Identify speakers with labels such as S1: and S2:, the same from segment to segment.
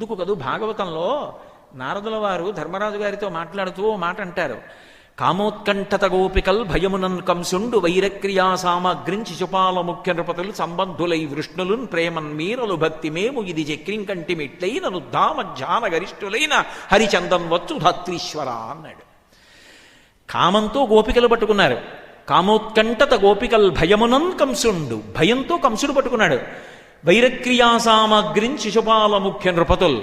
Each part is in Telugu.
S1: అందుకు కదూ? భాగవతంలో నారదుల వారు ధర్మరాజు గారితో మాట్లాడుతూ ఓ మాట అంటారు. కామోత్కంఠత గోపికల్ భయమునన్ కంసుండు వైరక్రియా సామగ్రిం శిశుపాల ముఖ్య నృపతులు సంబంధులై వృష్ణులున్ ప్రేమన్ మీరలు భక్తి మేము ఇది చక్రింకంటి మెట్లైన నుద్ధామ ధ్యాన గరిష్ఠులైన హరిచందన్ వచ్చు ధత్రీశ్వర అన్నాడు. కామంతో గోపికలు పట్టుకున్నారు. కామోత్కంఠత గోపికల్ భయమునన్ కంసుండు భయంతో కంసుడు పట్టుకున్నాడు. వైరక్రియా సామగ్రిం శిశుపాల ముఖ్య నృపతుల్.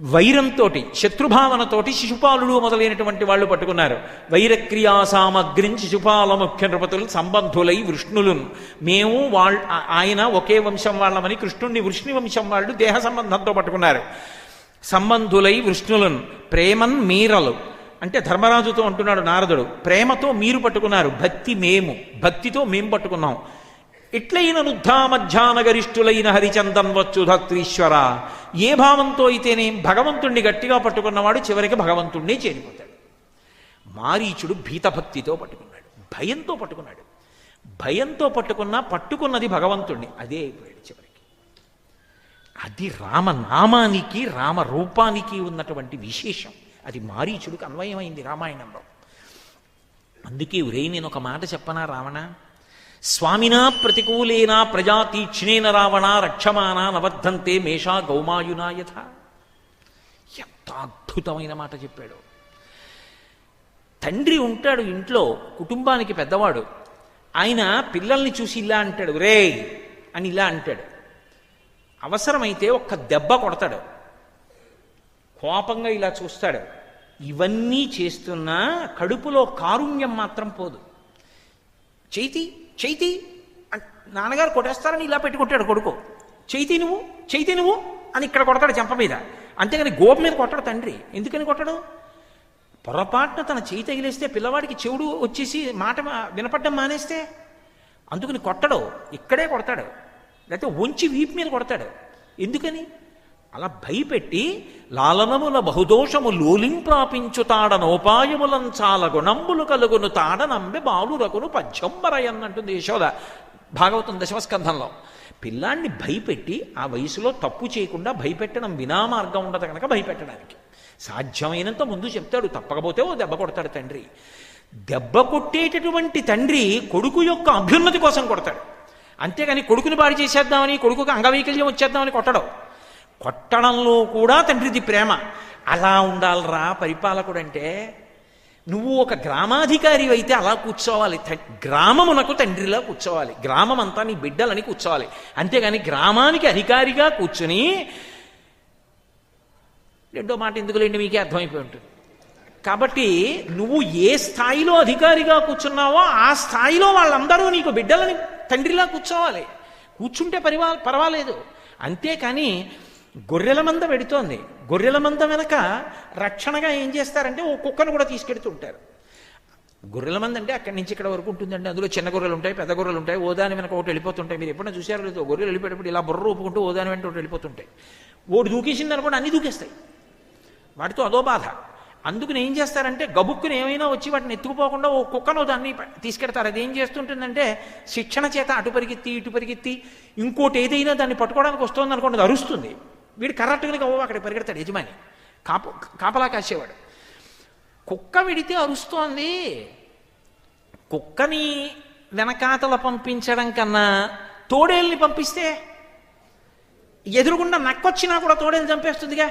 S1: వైరంతో శత్రుభావనతోటి శిశుపాలుడు మొదలైనటువంటి వాళ్ళు పట్టుకున్నారు. వైరక్రియా సామగ్రిం శిశుపాల ముఖ్య నృపతులు సంబంధులై వృష్ణులున్. మేము వాళ్ళ ఆయన ఒకే వంశం వాళ్ళమని కృష్ణుణ్ణి వృష్ణి వంశం వాళ్ళు దేహ సంబంధంతో పట్టుకున్నారు. సంబంధులై వృష్ణులను ప్రేమన్ మీరలు. అంటే ధర్మరాజుతో అంటున్నాడు నారదుడు ప్రేమతో మీరు పట్టుకున్నారు భక్తి మేము భక్తితో మేము పట్టుకున్నాం. ఇట్లైన నుద్ధామధ్యాన గరిష్ఠులైన హరిచందన్ వచ్చు ధత్రీశ్వర ఏ భావంతో అయితేనే భగవంతుణ్ణి గట్టిగా పట్టుకున్నవాడు చివరికి భగవంతుణ్ణే చేరిపోతాడు. మారీచుడు భీతభక్తితో పట్టుకున్నాడు భయంతో పట్టుకున్నాడు. భయంతో పట్టుకున్నా పట్టుకున్నది భగవంతుణ్ణి అదే అయిపోయాడు చివరికి. అది రామనామానికి రామరూపానికి ఉన్నటువంటి విశేషం. అది మారీచుడికి అన్వయమైంది రామాయణంలో. అందుకే ఉరే నేను ఒక మాట చెప్పనా రావణ? స్వామినా ప్రతికూలేనా ప్రజాతీక్ష్ణేన రావణ రక్షమానా నవర్ధంతే మేషా గౌమాయునా యథ? ఎంత అద్భుతమైన మాట చెప్పాడు. తండ్రి ఉంటాడు ఇంట్లో కుటుంబానికి పెద్దవాడు. ఆయన పిల్లల్ని చూసి ఇలా అంటాడు రే అని ఇలా అంటాడు. అవసరమైతే ఒక్క దెబ్బ కొడతాడు. కోపంగా ఇలా చూస్తాడు. ఇవన్నీ చేస్తున్నా కడుపులో కారుణ్యం మాత్రం పోదు. చేతి చైతి? నాన్నగారు కొట్టేస్తారని ఇలా పెట్టుకుంటాడు కొడుకు. చైతి నువ్వు? చైతి నువ్వు? అని ఇక్కడ కొడతాడు చెంప మీద. అంతేగాని గోప మీద కొట్టాడు తండ్రి. ఎందుకని కొట్టడు? పొరపాటున తన చేయి తగిలేస్తే పిల్లవాడికి చెవుడు వచ్చేసి మాట మా- వినపడ్డం మానేస్తే? అందుకని కొట్టడు. ఇక్కడే కొడతాడు. లేకపోతే వంచి వీపు మీద కొడతాడు. ఎందుకని? అలా భయపెట్టి లాలనముల బహుదోషము లోలింప్రాపించుతాడనోపాయములం చాల చాలా గుణంబులు కలుగును తాడనంబె బాలురకును పద్యంబరయన్నంటుంది యశోద. భాగవతం దశమస్కంధంలో. పిల్లాన్ని భయపెట్టి ఆ వయసులో తప్పు చేయకుండా భయపెట్టడం వినా మార్గం ఉండదు కనుక భయపెట్టడానికి. సాధ్యమైనంత ముందు చెప్తాడు తప్పకపోతే ఓ దెబ్బ కొడతాడు తండ్రి. దెబ్బ కొట్టేటటువంటి తండ్రి కొడుకు యొక్క అభ్యున్నతి కోసం కొడతాడు. అంతేగాని కొడుకుని బారి చేసేద్దామని కొడుకుకి అంగవైకల్యం వచ్చేద్దామని కొట్టడం. కొట్టడంలో కూడా తండ్రిది ప్రేమ. అలా ఉండాలరా పరిపాలకుడు అంటే నువ్వు ఒక గ్రామాధికారి అయితే అలా కూర్చోవాలి. త- గ్రామమునకు తండ్రిలా కూర్చోవాలి. గ్రామం అంతా నీ బిడ్డలని కూర్చోవాలి. అంతేగాని గ్రామానికి అధికారిగా కూర్చుని రెండో మాట ఎందుకులేండి మీకే అర్థమైపోయి ఉంటుంది. కాబట్టి నువ్వు ఏ స్థాయిలో అధికారిగా కూర్చున్నావో ఆ స్థాయిలో వాళ్ళందరూ నీకు బిడ్డలని తండ్రిలా కూర్చోవాలి. కూర్చుంటే పరివా పర్వాలేదు. అంతేకాని గొర్రెల మంద పెడుతోంది గొర్రెల మంద వెనక రక్షణగా ఏం చేస్తారంటే ఓ కుక్కను కూడా తీసుకెడుతుంటారు గొర్రెల మంది అంటే అక్కడి నుంచి ఇక్కడ వరకు ఉంటుందండి. అందులో చిన్న గొర్రెలు ఉంటాయి పెద్ద గొర్రెలు ఉంటాయి. ఓదాని వెనక ఒకటి వెళ్ళిపోతుంటాయి. మీరు ఎప్పుడైనా చూసారో లేదో? గొర్రెలు వెళ్ళిపోయేటప్పుడు ఇలా బుర్ర ఊపుకుంటూ ఓదాని వెంట ఒకటి వెళ్ళిపోతుంటాయి. ఓడి దూకేసింది అనుకోండి అన్ని దూకేస్తాయి. వాటితో అదో బాధ. అందుకని ఏం చేస్తారంటే గబుక్కుని ఏమైనా వచ్చి వాటిని ఎత్తుకుపోకుండా ఓ కుక్కను దాన్ని తీసుకెడతారు. అది ఏం చేస్తుంటుందంటే శిక్షణ చేత అటు పరిగెత్తి ఇటు పరిగెత్తి ఇంకోటి ఏదైనా దాన్ని పట్టుకోవడానికి వస్తుంది అనుకోండి అది అరుస్తుంది. వీడు కర్రట్టుకుని ఓ అక్కడ పరిగెడతాడు యజమాని. కాపు కాపలా కాసేవాడు కుక్క విడితే అరుస్తోంది. కుక్కని వెనకాతల పంపించడం కన్నా తోడేల్ని పంపిస్తే ఎదురుగుండా నక్కొచ్చినా కూడా తోడేలు చంపేస్తుందిగా.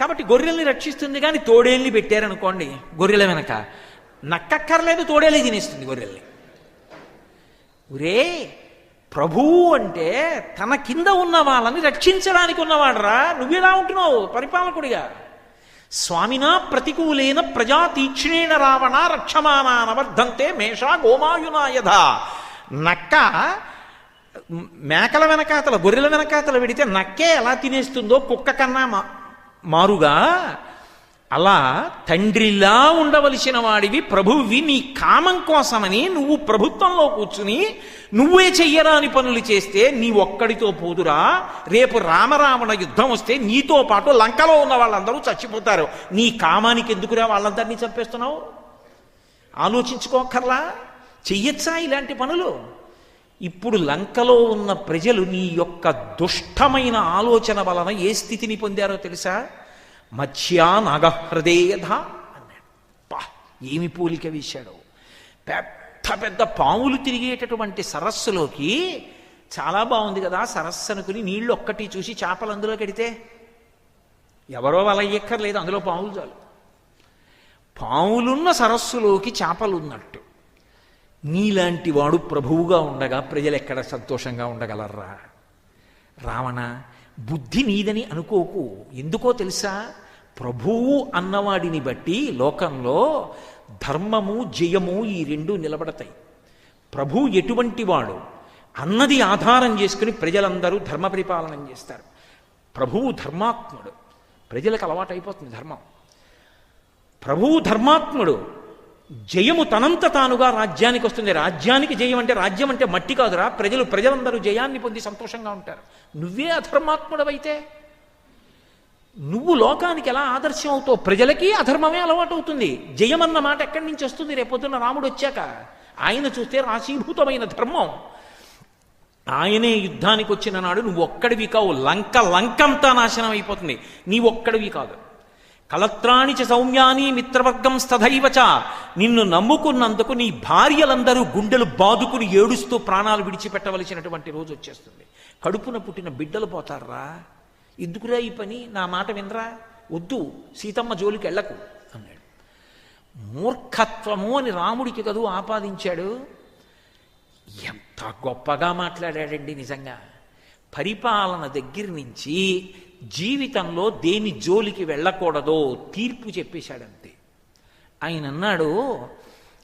S1: కాబట్టి గొర్రెల్ని రక్షిస్తుంది కానీ తోడేల్ని పెట్టారనుకోండి గొర్రెల వెనక. నక్కక్కర్లేదు తోడేలే తినేస్తుంది గొర్రెల్ని. ఒరే ప్రభువు అంటే తన కింద ఉన్న వాళ్ళని రక్షించడానికి ఉన్నవాడరా. నువ్వెలా ఉంటున్నావు? పరిపాలకుడిగా. స్వామినా ప్రతికూలేన ప్రజా తీక్షణేణ రావణ రక్షమానానవర్ధంతే మేషా గోమాయునా నక్క మేకల వెనకాతల గొర్రెల వెనకాతల వెడితే నక్కే ఎలా తినేస్తుందో కుక్క కన్నా మా- మారుగా. అలా తండ్రిలా ఉండవలసిన వాడివి ప్రభువి నీ కామం కోసమని నువ్వు ప్రభుత్వంలో కూర్చుని నువ్వే చెయ్యరాని పనులు చేస్తే నీ ఒక్కడితో పోదురా. రేపు రామరావణ యుద్ధం వస్తే నీతో పాటు లంకలో ఉన్న వాళ్ళందరూ చచ్చిపోతారు. నీ కామానికి ఎందుకురా వాళ్ళందరినీ చంపేస్తున్నావు? ఆలోచించుకోకర్లా చెయ్యొచ్చా ఇలాంటి పనులు? ఇప్పుడు లంకలో ఉన్న ప్రజలు నీ యొక్క దుష్టమైన ఆలోచన వలన ఏ స్థితిని పొందారో తెలుసా? మత్స్యా నాగహృదయధ అన్నాడు. పా ఏమి పోలిక వేశాడు. పెద్ద పెద్ద పాములు తిరిగేటటువంటి సరస్సులోకి చాలా బాగుంది కదా సరస్సు అనుకుని నీళ్ళు ఒక్కటి చూసి చేపలు అందులో కడితే? ఎవరో వల ఎక్కర్లేదు అందులో పాములు చాలు. పాములున్న సరస్సులోకి చేపలు ఉన్నట్టు. నీలాంటి వాడు ప్రభువుగా ఉండగా ప్రజలు ఎక్కడ సంతోషంగా ఉండగలరా రావణ బుద్ధి నీదని అనుకోకు. ఎందుకో తెలుసా? ప్రభువు అన్నవాడిని బట్టి లోకంలో ధర్మము జయము ఈ రెండు నిలబడతాయి. ప్రభు ఎటువంటి వాడు? అన్నది ఆధారం చేసుకుని ప్రజలందరూ ధర్మ పరిపాలన చేస్తారు. ప్రభువు ధర్మాత్ముడు. ప్రజలకు అలవాటు అయిపోతుంది ధర్మం. ప్రభువు ధర్మాత్ముడు జయము తనంత తానుగా రాజ్యానికి వస్తుంది. రాజ్యానికి జయం అంటే రాజ్యం అంటే మట్టి కాదురా. ప్రజలు ప్రజలందరూ జయాన్ని పొంది సంతోషంగా ఉంటారు. నువ్వే అధర్మాత్ముడవైతే నువ్వు లోకానికి ఎలా ఆదర్శం అవుతావు ప్రజలకి అధర్మమే అలవాటు అవుతుంది జయమన్న మాట ఎక్కడి నుంచి వస్తుంది? రేపొద్దున రాముడు వచ్చాక. ఆయన చూస్తే రాశీభూతమైన ధర్మం. ఆయనే యుద్ధానికి వచ్చిన నాడు నువ్వు ఒక్కడివి కావు. లంక లంకంతా నాశనం అయిపోతుంది. నీ ఒక్కడివి కాదు. కలత్రాణి చ సౌమ్యాని మిత్రవర్గం స్థధైవచ నిన్ను నమ్ముకున్నందుకు నీ భార్యలందరూ గుండెలు బాదుకుని ఏడుస్తూ ప్రాణాలు విడిచిపెట్టవలసినటువంటి రోజు వచ్చేస్తుంది. కడుపున పుట్టిన బిడ్డలు పోతారా? ఎందుకురా ఈ పని? నా మాట వినరా? వద్దు సీతమ్మ జోలికి వెళ్ళకు అన్నాడు. మూర్ఖత్వము అని రాముడికి కదూ ఆపాదించాడు. ఎంత గొప్పగా మాట్లాడాడండి నిజంగా. పరిపాలన దగ్గర నుంచి జీవితంలో దేని జోలికి వెళ్ళకూడదో తీర్పు చెప్పేశాడంతే. ఆయన అన్నాడు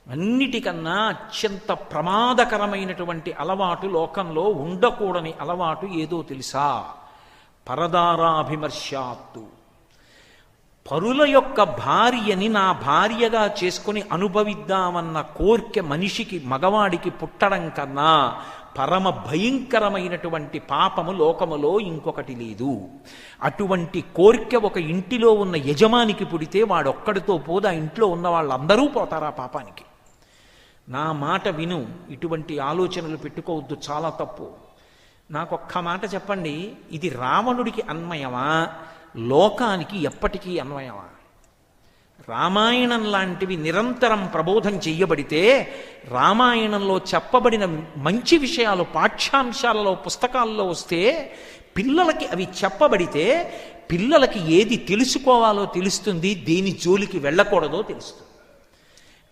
S1: అన్నిటికన్నా అత్యంత ప్రమాదకరమైనటువంటి అలవాటు లోకంలో ఉండకూడని అలవాటు ఏదో తెలుసా? పరదారాభిమర్శాత్తు పరుల యొక్క భార్యని నా భార్యగా చేసుకుని అనుభవిద్దామన్న కోర్కె మనిషికి మగవాడికి పుట్టడం కన్నా పరమ భయంకరమైనటువంటి పాపము లోకములో ఇంకొకటి లేదు. అటువంటి కోర్కె ఒక ఇంటిలో ఉన్న యజమానికి పుడితే వాడొక్కడితో పోదు ఆ ఇంట్లో ఉన్న వాళ్ళందరూ పోతారు ఆ పాపానికి? నా మాట విను. ఇటువంటి ఆలోచనలు పెట్టుకోవద్దు. చాలా తప్పు. నాకొక్క మాట చెప్పండి. ఇది రావణుడికి అన్వయమా? లోకానికి ఎప్పటికీ అన్వయమా? రామాయణం లాంటివి నిరంతరం ప్రబోధం చెయ్యబడితే రామాయణంలో చెప్పబడిన మంచి విషయాలు పాఠ్యాంశాలలో పుస్తకాల్లో వస్తే పిల్లలకి అవి చెప్పబడితే పిల్లలకి ఏది తెలుసుకోవాలో తెలుస్తుంది దేని జోలికి వెళ్ళకూడదో తెలుస్తుంది.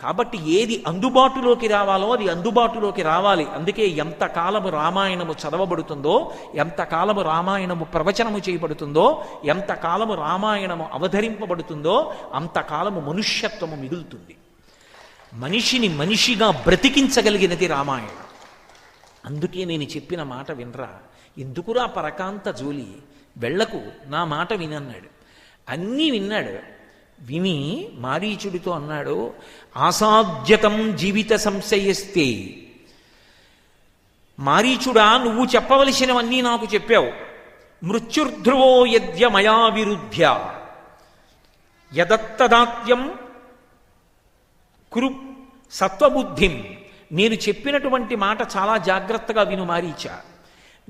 S1: కాబట్టి ఏది అందుబాటులోకి రావాలో అది అందుబాటులోకి రావాలి. అందుకే ఎంతకాలము రామాయణము చదవబడుతుందో ఎంతకాలము రామాయణము ప్రవచనము చేయబడుతుందో ఎంతకాలము రామాయణము అవధరింపబడుతుందో అంతకాలము మనుష్యత్వము మిగులుతుంది. మనిషిని మనిషిగా బ్రతికించగలిగినది రామాయణం. అందుకే నేను చెప్పిన మాట వినరా? ఎందుకురా పరకాంత జోలి? వెళ్ళకు నా మాట వినన్నాడు. అన్నీ విన్నాడు. విని మారీచుడితో అన్నాడు ఆసాధ్యతం జీవిత సంశయస్తే. మారీచుడా నువ్వు చెప్పవలసినవన్నీ నాకు చెప్పావు. మృత్యుర్ధ్రువో యద్య మయా విరుధ్య. యదత్తదాత్యం కురు సత్వబుద్ధిం. నేను చెప్పినటువంటి మాట చాలా జాగ్రత్తగా విను మారీచ.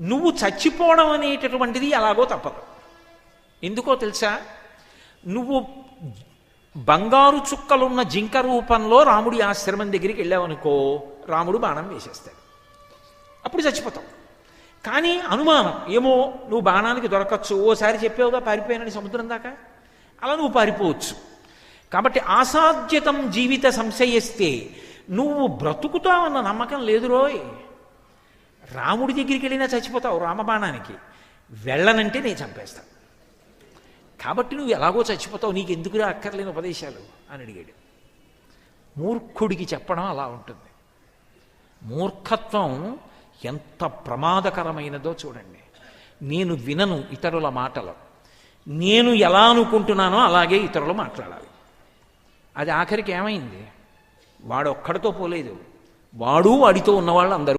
S1: నువ్వు చచ్చిపోవడం అనేటటువంటిది ఎలాగో తప్పదు. ఎందుకో తెలుసా? నువ్వు బంగారు చుక్కలున్న జింక రూపంలో రాముడి ఆశ్రమం దగ్గరికి వెళ్ళావనుకో రాముడు బాణం వేసేస్తాడు. అప్పుడు చచ్చిపోతావు కానీ అనుమానం ఏమో నువ్వు బాణానికి దొరకచ్చు ఓసారి చెప్పావుగా పారిపోయానని సముద్రం దాకా? అలా నువ్వు పారిపోవచ్చు. కాబట్టి ఆసాధ్యతం జీవిత సంశయిస్తే నువ్వు బ్రతుకుతావన్న నమ్మకం లేదు రోయ్. రాముడి దగ్గరికి వెళ్ళినా చచ్చిపోతావు రామబాణానికి వెళ్ళనంటే నేను చంపేస్తాను. కాబట్టి నువ్వు ఎలాగో చచ్చిపోతావు నీకు ఎందుకురా అక్కర్లేని ఉపదేశాలు? అని అడిగాడు. మూర్ఖుడికి చెప్పడం అలా ఉంటుంది. మూర్ఖత్వం ఎంత ప్రమాదకరమైనదో చూడండి. నేను వినను ఇతరుల మాటలు. నేను ఎలా అనుకుంటున్నానో అలాగే ఇతరులు మాట్లాడాలి. అది ఆఖరికి ఏమైంది? వాడొక్కడితో పోలేదు. వాడు వాడితో ఉన్నవాళ్ళు అందరూ